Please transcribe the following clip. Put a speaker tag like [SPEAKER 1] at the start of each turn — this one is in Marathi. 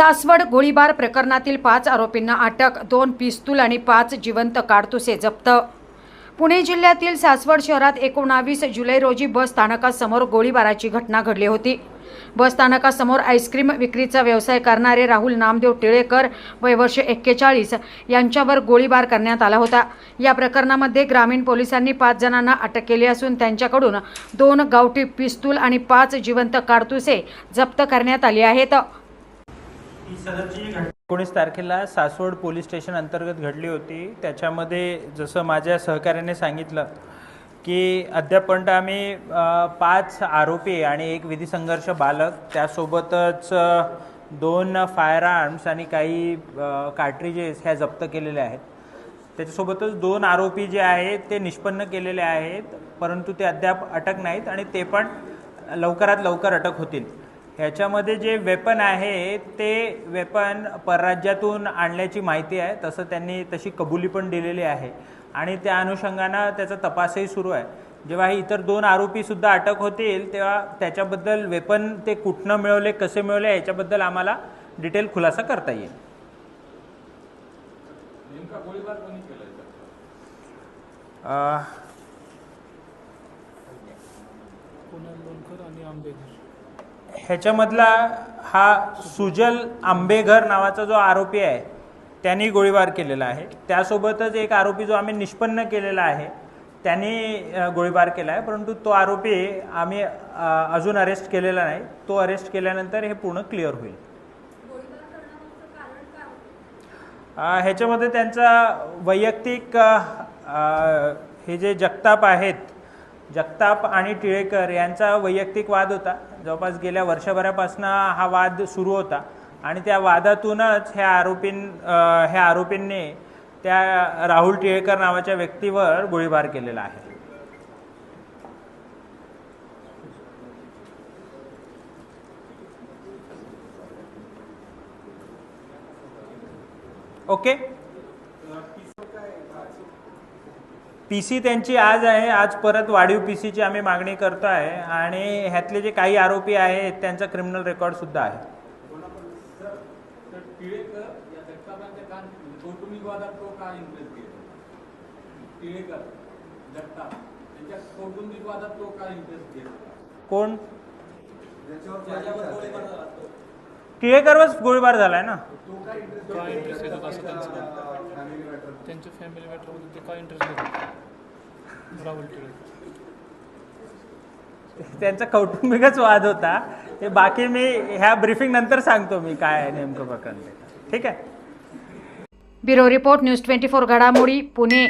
[SPEAKER 1] सासवड गोळीबार प्रकरणातील पाच आरोपींना अटक दोन पिस्तूल आणि पाच जिवंत काडतुसे जप्त. पुणे जिल्ह्यातील सासवड शहरात एकोणावीस जुलै रोजी बस स्थानकासमोर गोळीबाराची घटना घडली होती. बस स्थानकासमोर आईस्क्रीम विक्रीचा व्यवसाय करणारे राहुल नामदेव टिळेकर वय वर्ष एक्केचाळीस यांच्यावर गोळीबार करण्यात आला होता. या प्रकरणामध्ये ग्रामीण पोलिसांनी पाच जणांना अटक केली असून त्यांच्याकडून दोन गावठी पिस्तूल आणि पाच जिवंत काडतुसे जप्त करण्यात आली आहेत
[SPEAKER 2] ही सदरची जी घटना एकोणीस तारखेला सासवड पोलीस स्टेशन अंतर्गत घडली होती. त्याच्यामध्ये जसं माझ्या सहकार्याने सांगितलं की अद्यापर्यंत आम्ही पाच आरोपी आणि एक विधी संघर्ष बालक त्यासोबतच दोन फायर आर्म्स आणि काही कार्ट्रिजेस ह्या जप्त केलेल्या आहेत. त्याच्यासोबतच दोन आरोपी जे आहेत ते निष्पन्न केलेले आहेत परंतु ते अद्याप अटक नाहीत आणि ते पण लवकरात लवकर अटक होतील. ह्याच्यामध्ये जे वेपन आहे ते वेपन परराज्यातून आणल्याची माहिती आहे. तसं त्यांनी तशी कबुली पण दिलेली आहे. आणि त्या अनुषंगानं त्याचा तपासही सुरू आहे. जेव्हा हे इतर दोन आरोपीसुद्धा अटक होतील तेव्हा त्याच्याबद्दल वेपन ते कुठनं मिळवले कसे मिळवले याच्याबद्दल आम्हाला डिटेल खुलासा करता येईल. अं,
[SPEAKER 3] कुणाल लोणकर आणि आंबेकर
[SPEAKER 2] ह्याच्यामधला हा सुजल आंबेघर नावाचा जो आरोपी आहे त्यांनी गोळीबार केलेला आहे. त्यासोबतच एक आरोपी जो आम्ही निष्पन्न केलेला आहे त्यांनी गोळीबार केला आहे. परंतु तो आरोपी आम्ही अजून अरेस्ट केलेला नाही. तो अरेस्ट केल्यानंतर हे पूर्ण क्लिअर होईल. ह्याच्यामध्ये त्यांचा वैयक्तिक हे जे जगताप आहेत जगताप आणि टिळेकर यांचा वैयक्तिक वाद होता. जवळपास गेल्या वर्षभरापासून हा वाद सुरू होता आणि त्या वादातूनच ह्या आरोपीं ह्या आरोपींनी त्या राहुल टिळेकर नावाच्या व्यक्तीवर गोळीबार केलेला आहे. ओके? पी सी त्यांची आज आहे आज परत वाढीव पी सीची आम्ही मागणी करतो आहे आणि ह्यातले जे काही आरोपी आहेत त्यांचा क्रिमिनल रेकॉर्ड सुद्धा आहे. कोण?
[SPEAKER 3] ज्याच्यावर
[SPEAKER 2] गोळीबार झालाय ना?
[SPEAKER 3] का इंटरेस्ट घेतात असं त्यांचं त्यांच्या फॅमिली मॅटरमध्ये ते का इंटरेस्ट घेतात राहुल टिळेकर
[SPEAKER 2] त्यांचा कौटुंबिकच वाद होता. ते बाकी मी ह्या ब्रीफिंग नंतर सांगतो मी काय आहे नेमकं प्रकरण ते. ठीक आहे?
[SPEAKER 1] Bureau report news twenty four घडामोडी पुणे.